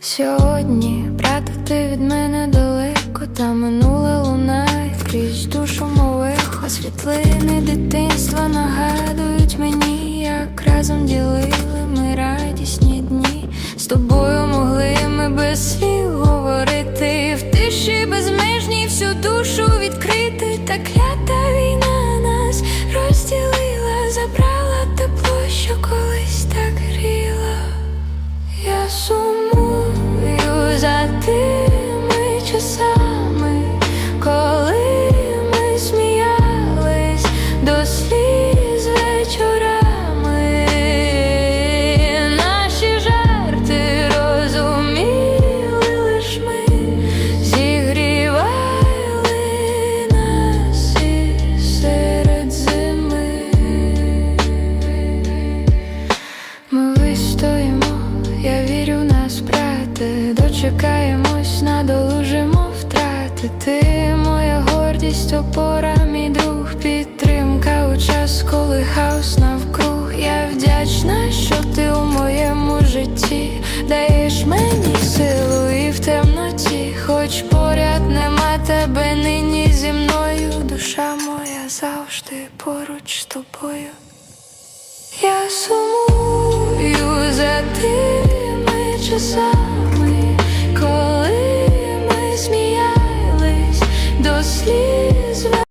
Сьогодні, брата, ти від мене далеко, та минуле лунає крізь душу мових світлини дитинства нагадують мені, як разом ділили ми радісні дні. З тобою могли ми без слів говорити в тиші безмежній всю душу відкрити. Та клята війна нас розділила, забрала тепло, що колись так гріла. Дочекаємось, надолужимо втрати. Ти моя гордість, опора, мій друг, підтримка у час, коли хаос навкруг. Я вдячна, що ти у моєму житті даєш мені силу і в темноті, хоч поряд нема тебе нині зі мною, душа моя завжди поруч з тобою. Я сумую за тими часами. clear.